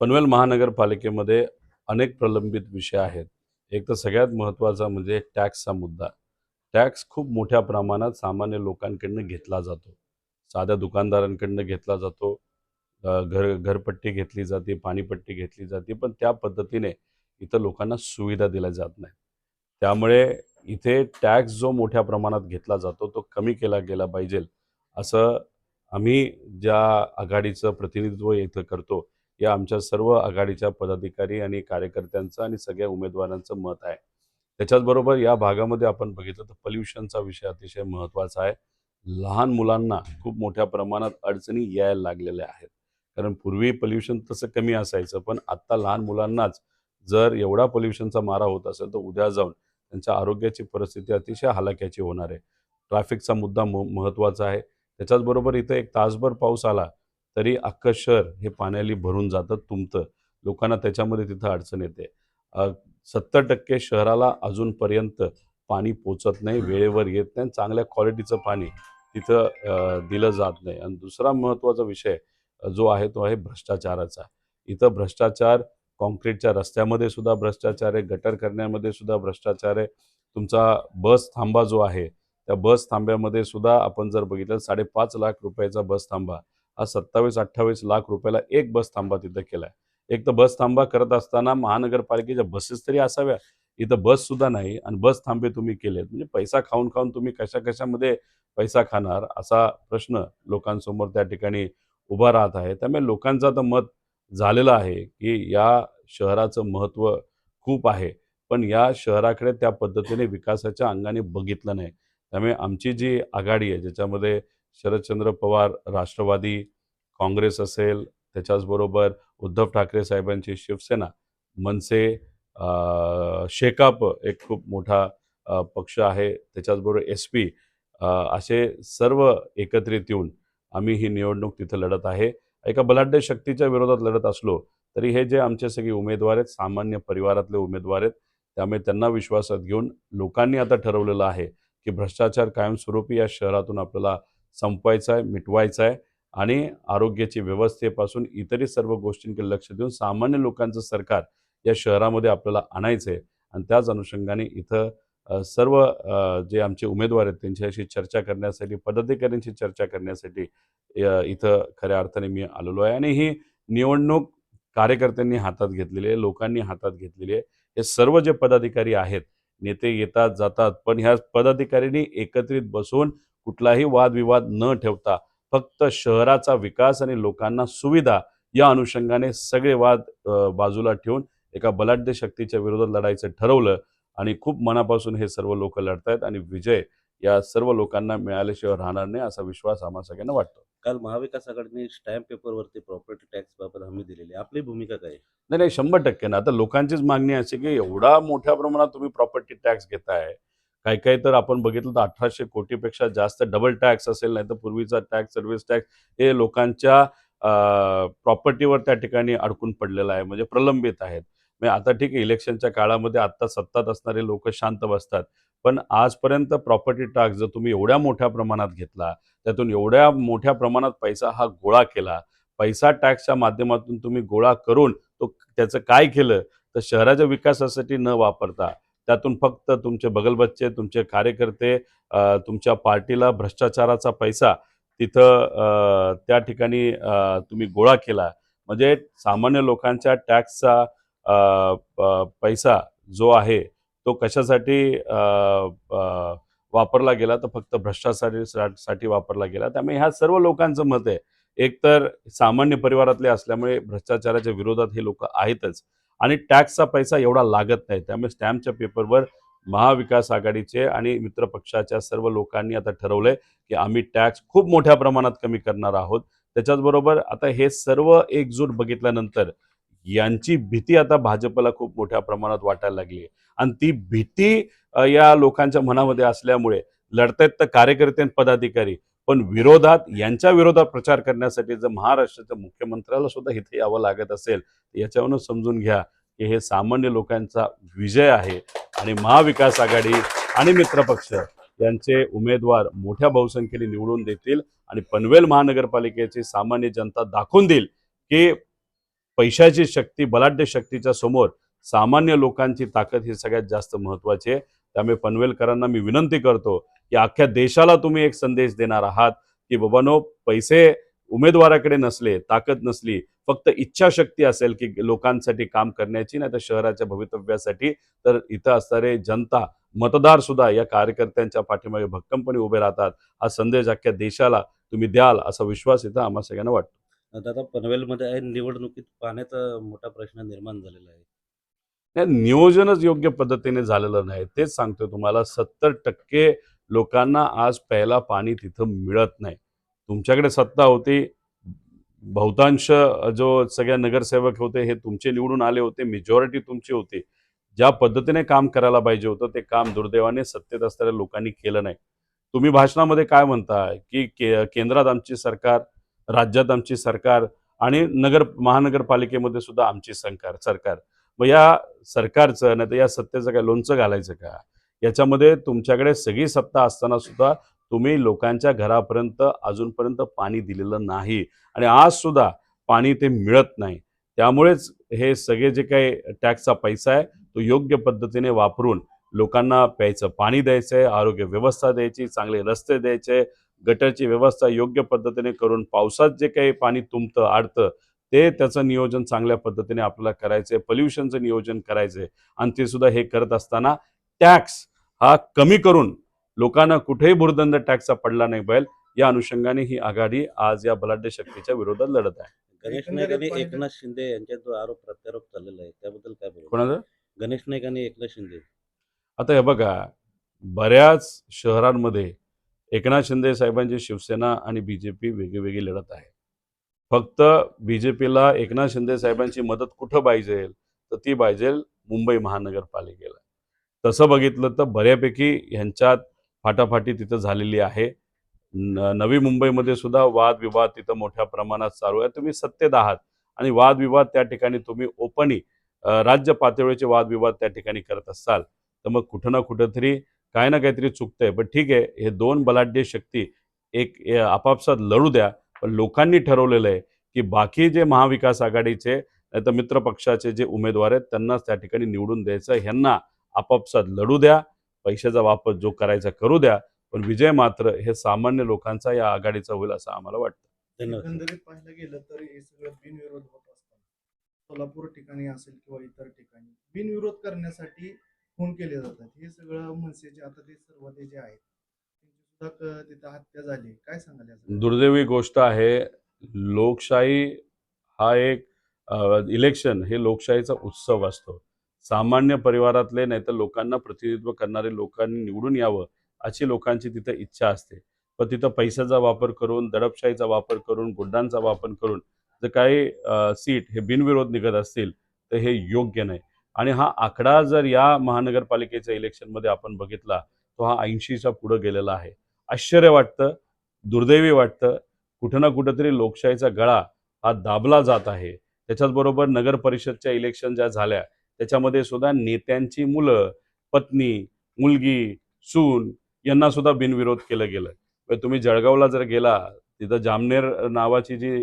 पनवेल महानगरपालिकेमध्ये अनेक प्रलंबित विषय आहेत. एक तर सगळ्यात महत्त्वाचा म्हणजे टॅक्सचा मुद्दा. टॅक्स खूप मोठ्या प्रमाणात सामान्य लोकांकडनं घेतला जातो. साध्या दुकानदारांकडनं घेतला जातो. घर घरपट्टी घेतली जाते पाणीपट्टी घेतली जाते पण त्या पद्धतीने इथं लोकांना सुविधा दिल्या जात नाही त्यामुळे इथे टॅक्स जो मोठ्या प्रमाणात घेतला जातो तो कमी केला गेला पाहिजे. असं आम्ही ज्या आघाडीचं प्रतिनिधित्व इथं करतो या आमच्या सर्व आघाडीच्या पदाधिकारी आणि कार्यकर्त्यांचं आणि सगळ्या उमेदवारांचं मत आहे. त्याच्याचबरोबर या भागामध्ये आपण बघितलं तर पल्युशनचा विषय अतिशय महत्त्वाचा आहे. लहान मुलांना खूप मोठ्या प्रमाणात अडचणी यायला लागलेल्या आहेत. कारण पूर्वी पल्युशन तसं कमी असायचं पण आत्ता लहान मुलांनाच जर एवढा पोल्युशनचा मारा होत असेल तर उद्या जाऊन त्यांच्या आरोग्याची परिस्थिती अतिशय हलाख्याची होणार आहे. ट्रॅफिकचा मुद्दा म महत्त्वाचा आहे. त्याच्याचबरोबर इथं एक तासभर पाऊस आला तरी अख्खं शहर हे पाण्याने भरून जातं तुमतं लोकांना त्याच्यामध्ये तिथं अडचण येते. सत्तर टक्के शहराला अजूनपर्यंत पाणी पोचत नाही वेळेवर येत नाही चांगल्या क्वालिटीचं पाणी तिथं दिलं जात नाही. आणि दुसरा महत्त्वाचा विषय जो आहे तो आहे भ्रष्टाचाराचा. इथं भ्रष्टाचार कॉन्क्रीटच्या रस्त्यामध्ये सुद्धा भ्रष्टाचार आहे गटर करण्यामध्ये सुद्धा भ्रष्टाचार आहे. तुमचा बस थांबा जो आहे त्या बस थांब्यामध्ये सुद्धा आपण जर बघितलं साडेपाच लाख रुपयाचा बस थांबा हा सत्तावीस अठ्ठावीस लाख रुपयाला एक बस थांबा तिथं केलाय. एक तर बस थांबा करत असताना महानगरपालिकेच्या बसेस तरी असाव्या. इथं बस सुद्धा नाही आणि बस थांबे तुम्ही केलेत. म्हणजे पैसा खाऊन खाऊन तुम्ही कशा कशामध्ये पैसा खाणार असा प्रश्न लोकांसमोर त्या ठिकाणी उभा राहत आहे. त्यामुळे लोकांचं आता मत झालेलं आहे की या शहराचं महत्त्व खूप आहे. पण या शहराकडे त्या पद्धतीने विकासाच्या अंगाने बघितलं नाही. त्यामुळे आमची जी आघाडी आहे ज्याच्यामध्ये शरदचंद्र पवार राष्ट्रवादी काँग्रेस असेल त्याच्याचबरोबर उद्धव ठाकरे साहेबांची शिवसेना मनसे शेकाप एक खूप मोठा पक्ष आहे त्याच्याचबरोबर एस पी असे सर्व एकत्रित येऊन आम्ही ही निवडणूक तिथं लढत आहे. एका बलाढ्य शक्तीच्या विरोधात लढत असलो तरी हे जे आमचे सगळे उमेदवार आहेत सामान्य परिवारातले उमेदवार आहेत त्यामुळे त्यांना विश्वासात घेऊन लोकांनी आता ठरवलेलं आहे की भ्रष्टाचार कायमस्वरूपी या शहरातून आपल्याला संपवायचा आहे मिटवायचा आहे आणि आरोग्याची व्यवस्थेपासून इतरही सर्व गोष्टींकडे लक्ष देऊन सामान्य लोकांचं सरकार या शहरामध्ये आपल्याला आणायचं आहे आणि त्याच अनुषंगाने इथं सर्व जे आमचे उमेदवार आहेत त्यांच्याशी चर्चा करण्यासाठी पदाधिकाऱ्यांशी चर्चा करण्यासाठी इथं खऱ्या अर्थाने मी आलेलो आहे. आणि ही निवडणूक कार्यकर्त्यांनी हातात घेतलेली आहे लोकांनी हातात घेतलेली आहे. हे सर्व जे पदाधिकारी आहेत नेते येतात जातात पण ह्या पदाधिकाऱ्यांनी एकत्रित बसून कुठलाही वादविवाद न ठेवता फक्त शहराचा विकास आणि लोकांना सुविधा या अनुषंगाने सगळे वाद बाजूला ठेवून एका बलाढ्य शक्तीच्या विरोधात लढायचं ठरवलं आणि खूप मनापासून हे सर्व लोक लढतायत आणि विजय या सर्व लोकांना मिळाल्याशिवाय राहणार नाही असा विश्वास आम्हा सगळ्यांना वाटतो. काल महाविकास आघाडीने स्टॅम्प पेपरवरती प्रॉपर्टी टॅक्स बाबत हमी दिलेली. आपली भूमिका काय? नाही नाही शंभर टक्के ना. आता लोकांचीच मागणी अशी की एवढा मोठ्या प्रमाणात तुम्ही प्रॉपर्टी टॅक्स घेताय काही काही तर आपण बघितलं तर अठराशे कोटीपेक्षा जास्त डबल टॅक्स असेल नाही तर पूर्वीचा टॅक्स सर्व्हिस टॅक्स हे लोकांच्या प्रॉपर्टीवर त्या ठिकाणी अडकून पडलेलं आहे म्हणजे प्रलंबित आहेत. म्हणजे आता ठीक आहे इलेक्शनच्या काळामध्ये आत्ता सत्तात असणारे लोक शांत बसतात. पण आजपर्यंत प्रॉपर्टी टॅक्स जर तुम्ही एवढ्या मोठ्या प्रमाणात घेतला त्यातून एवढ्या मोठ्या प्रमाणात पैसा हा गोळा केला पैसा टॅक्सच्या माध्यमातून तुम्ही गोळा करून तो त्याचं काय केलं तर शहराच्या विकासासाठी न वापरता त्यातून फक्त तुमचे बगलबच्चे तुमचे कार्यकर्ते तुमच्या पार्टीला भ्रष्टाचाराचा पैसा तिथं अ, त्या ठिकाणी तुम्ही गोळा केला. म्हणजे सामान्य लोकांच्या टॅक्सचा पैसा जो आहे तो कशासाठी वापरला गेला तर फक्त भ्रष्टाचारासाठी वापरला गेला. त्यामुळे ह्या सर्व लोकांचं मत आहे. एकतर सामान्य परिवारातले असल्यामुळे भ्रष्टाचाराच्या विरोधात हे लोक आहेतच. आणि टॅक्सचा पैसा एवढा लागत नाही. त्यामुळे स्टॅम्पच्या पेपरवर महाविकास आघाडीचे आणि मित्रपक्षाच्या सर्व लोकांनी आता ठरवलंय की आम्ही टॅक्स खूप मोठ्या प्रमाणात कमी करणार आहोत. त्याच्याचबरोबर आता हे सर्व एकजूट बघितल्यानंतर यांची भीती आता भाजपला खूप मोठ्या प्रमाणात वाटायला लागली आहे आणि ती भीती या लोकांच्या मनामध्ये असल्यामुळे लढतायत तर कार्यकर्ते आणि पदाधिकारी पण विरोधात यांच्या विरोधात प्रचार करण्यासाठी जर महाराष्ट्राच्या मुख्यमंत्र्याला सुद्धा इथे यावं लागत असेल तर याच्यावरून समजून घ्या की हे सामान्य लोकांचा विजय आहे. आणि महाविकास आघाडी आणि मित्रपक्ष यांचे उमेदवार मोठ्या बहुसंख्येने निवडून देतील आणि पनवेल महानगरपालिकेची सामान्य जनता दाखवून देईल की पैशाची शक्ती बलाढ्य शक्तीच्या समोर सामान्य लोकांची ताकद ही सगळ्यात जास्त महत्वाची आहे. त्यामुळे पनवेलकरांना मी विनंती करतो की अख्ख्या देशाला तुम्ही एक संदेश देणार आहात की बाबानो पैसे उमेदवाराकडे नसले ताकद नसली फक्त इच्छाशक्ती असेल की लोकांसाठी काम करण्याची नाही तर शहराच्या भवितव्यासाठी. तर इथं असणारे जनता मतदार सुद्धा या कार्यकर्त्यांच्या पाठीमागे भक्कमपणे उभे राहतात. हा संदेश अख्ख्या देशाला तुम्ही द्याल असा विश्वास इथं आम्हा सगळ्यांना वाटतो. दादा पनवेलमध्ये निवडणुकीत पाण्याचा मोठा प्रश्न निर्माण झालेला आहे. नाही, नियोजनच योग्य पद्धतीने झालेलं नाही. तेच सांगतोय तुम्हाला सत्तर टक्के लोकांना आज प्यायला पाणी तिथं मिळत नाही. तुमच्याकडे सत्ता होती बहुतांश जो सगळ्या नगरसेवक होते हे तुमचे निवडून आले होते मेजॉरिटी तुमची होती. ज्या पद्धतीने काम करायला पाहिजे होतं ते काम दुर्दैवाने सत्तेत असणाऱ्या लोकांनी केलं नाही. तुम्ही भाषणामध्ये काय म्हणताय? की के केंद्रात आमची सरकार राज्यात आमची सरकार आणि नगर महानगरपालिकेमध्ये सुद्धा आमची सरकार सरकार. मग या सरकारचं नाही तर या सत्तेचं काय लोणचं घालायचं का? याच्यामध्ये तुमच्याकडे सगळी सत्ता असताना सुद्धा तुम्ही लोकांच्या घरापर्यंत अजूनपर्यंत पाणी दिलेलं नाही. आणि आज सुद्धा पाणी ते मिळत नाही. त्यामुळेच हे सगळे जे काही टॅक्सचा पैसा आहे तो योग्य पद्धतीने वापरून लोकांना प्यायचं पाणी द्यायचं आहे आरोग्य व्यवस्था द्यायची चांगले रस्ते द्यायचे गटरची व्यवस्था योग्य पद्धतीने करून पावसात जे काही पाणी तुंबतं आडतं ते त्याचं नियोजन चांगल्या पद्धतीने आपल्याला करायचं आहे पोल्युशनचं नियोजन करायचं आहे आणि ते सुद्धा हे करत असताना टॅक्स हा कमी करून लोकांना कुठेही भुर्दंड टॅक्सचा पडला नाही पाहिजे या अनुषंगाने ही आघाडी आज या बलाढ्य शक्तीच्या विरोधात लढत आहे. गणेश एकंदरीत नाईक आणि पाहिलं- एकनाथ शिंदे यांच्यात जो आरोप प्रत्यारोप चाललेला आहे त्याबद्दल काय बोलू कोणाचं? गणेश नाईक आणि एकनाथ शिंदे. आता हे बघा बऱ्याच शहरांमध्ये एकनाथ शिंदे साहेबांची शिवसेना आणि बी जे पी वेगळी लढत आहे. फक्त बी जे पीला एकनाथ शिंदे साहेबांची मदत कुठं पाहिजे तर ती पाहिजे मुंबई महानगरपालिकेला. तसं बघितलं तर बऱ्यापैकी ह्यांच्यात फाटाफाटी तिथं झालेली आहे. न नवी मुंबईमध्ये सुद्धा वादविवाद तिथं मोठ्या प्रमाणात चालू आहे. तुम्ही सत्तेत आहात आणि वादविवाद त्या ठिकाणी तुम्ही ओपनी राज्य पातळीचे वादविवाद त्या ठिकाणी करत असाल तर मग कुठं ना कुठंतरी काय ना काहीतरी चुकतंय. पण ठीक आहे हे दोन बलाढ्य शक्ती एक आपापसात लढू द्या. पण लोकांनी ठरवलेलं आहे की बाकी जे महाविकास आघाडीचे नाही तर मित्र पक्षाचे जे उमेदवार आहेत त्यांनाच त्या ठिकाणी निवडून द्यायचं. ह्यांना आपापसात लढू द्या पैशाचा वापर जो करायचा करू द्या पण विजय मात्र हे सामान्य लोकांचा या आघाडीचा होईल असं आम्हाला वाटतं. धन्यवाद. एकंदरीत पाहायला गेलं तर हे सगळं बिनविरोध होत असतात सोलापूर ठिकाणी असेल किंवा इतर ठिकाणी बिनविरोध करण्यासाठी फोन केले जातात. हे सगळं मनसेचे आता ते सर्व ते जे आहेत त्यांची तिथं हत्या झाली काय सांगाल याचं? दुर्दैवी गोष्ट आहे लोकशाही हा एक इलेक्शन हे लोकशाहीचा उत्सव असतो. सामान्य परिवारातले नाही तर लोकांना प्रतिनिधित्व करणारे लोकांनी निवडून यावं अशी लोकांची तिथं इच्छा असते. पण तिथं पैशाचा वापर करून दडपशाहीचा वापर करून गुंडांचा वापर करून जर काही अ, सीट हे बिनविरोध निघत असतील तर हे योग्य नाही. आणि हा आकडा जर या महानगरपालिकेच्या इलेक्शनमध्ये आपण बघितला तो हा ऐंशीच्या पुढं गेलेला आहे. आश्चर्य वाटतं दुर्दैवी वाटतं कुठं ना कुठंतरी लोकशाहीचा गळा हा दाबला जात आहे. त्याच्याच बरोबर नगर परिषदच्या इलेक्शन ज्या झाल्या त्याच्यामध्ये सुद्धा नेत्यांची मुलं पत्नी मुलगी सून यांना सुद्धा बिनविरोध केलं गेलं. म्हणजे तुम्ही जळगावला जर गेला तिथं जामनेर नावाची जी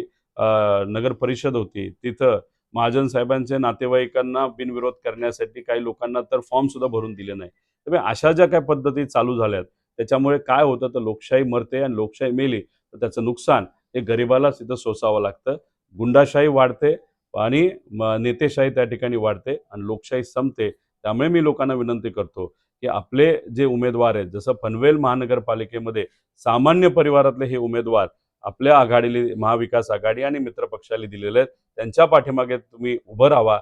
नगर परिषद होती तिथं महाजन साहेबांचे नातेवाईकांना बिनविरोध करण्यासाठी काही लोकांना तर फॉर्म सुद्धा भरून दिले नाही. त्यामुळे अशा ज्या काही पद्धती चालू झाल्यात त्याच्यामुळे काय होतं तर लोकशाही मरते आणि लोकशाही मेली तर त्याचं नुकसान हे गरिबालाच तिथं सोसावं लागतं. गुंडाशाही वाढते आणि म- नेतेशाही त्या ठिकाणी वाढते आणि लोकशाही संपते. त्यामुळे मी लोकांना विनंती करतो की आपले जे उमेदवार आहेत जसं पनवेल महानगरपालिकेमध्ये सामान्य परिवारातले हे उमेदवार आपल्या आघाडीला महाविकास आघाडी आणि मित्रपक्षाला दिलेले आहेत त्यांच्या पाठीमागे तुम्ही उभं राहा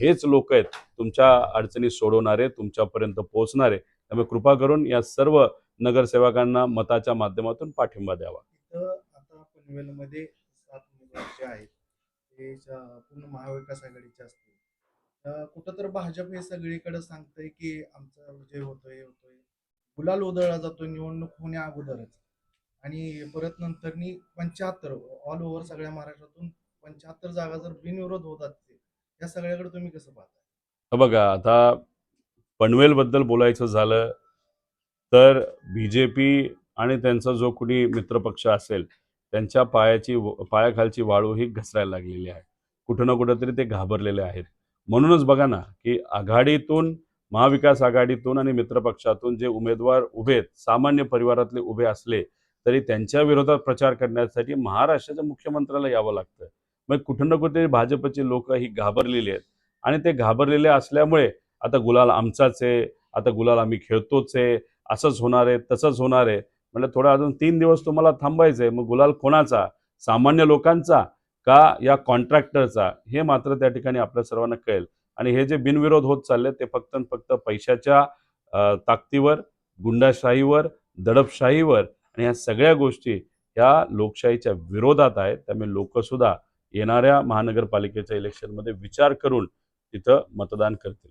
हेच लोक आहेत तुमच्या अडचणी सोडवणारे तुमच्यापर्यंत पोहोचणारे. त्यामुळे कृपा करून या सर्व नगरसेवकांना मताच्या माध्यमातून पाठिंबा द्यावा. इथं आता पनवेलमध्ये सात उमेदवार जे आहेत. ते पूर्ण महाविकास आघाडीचे असतील. कुठं तर भाजप हे सगळीकडे सांगतंय की आमचा विजय होतोय हे होतोय. गुलाल उधळला जातोय निवडणूक होण्या अगोदरच. आणि परत नंतरनी पंच्याहत्तर ऑल ओव्हर सगळ्या महाराष्ट्रातून पंच्याहत्तर जागा जर बिनविरोध होत असतील या सगळ्याकडे तुम्ही कसं पाहता बघा आता पनवेलबद्दल बोलायचं झालं तर बी जे पी आणि त्यांचा जो कुणी मित्रपक्ष असेल त्यांच्या पायाची पायाखालची वाळू ही घसरायला लागलेली आहे. कुठं ना कुठंतरी ते घाबरलेले आहेत. म्हणूनच बघा ना की आघाडीतून महाविकास आघाडीतून आणि मित्रपक्षातून जे उमेदवार उभे आहेत सामान्य परिवारातले उभे असले तरी त्यांच्या विरोधात प्रचार करण्यासाठी महाराष्ट्राच्या मुख्यमंत्र्याला यावं लागतं. मग कुठं ना कुठे भाजपची लोक ही घाबरलेली आहेत. आणि ते घाबरलेले असल्यामुळे आता गुलाल आमचाच आहे आता गुलाल आम्ही खेळतोच आहे असंच होणार आहे तसंच होणार आहे. म्हटलं थोडं अजून तीन दिवस तुम्हाला थांबायचं आहे मग गुलाल कोणाचा? सामान्य लोकांचा का या कॉन्ट्रॅक्टरचा हे मात्र त्या ठिकाणी आपल्या सर्वांना कळेल. आणि हे जे बिनविरोध होत चालले ते फक्त फक्त पैशाच्या ताकदीवर गुंडाशाहीवर दडपशाहीवर आणि ह्या सगळ्या गोष्टी ह्या लोकशाहीच्या विरोधात आहेत. त्यामुळे लोकसुद्धा येणाऱ्या महानगरपालिकेच्या इलेक्शनमध्ये विचार करून तिथं मतदान करतील.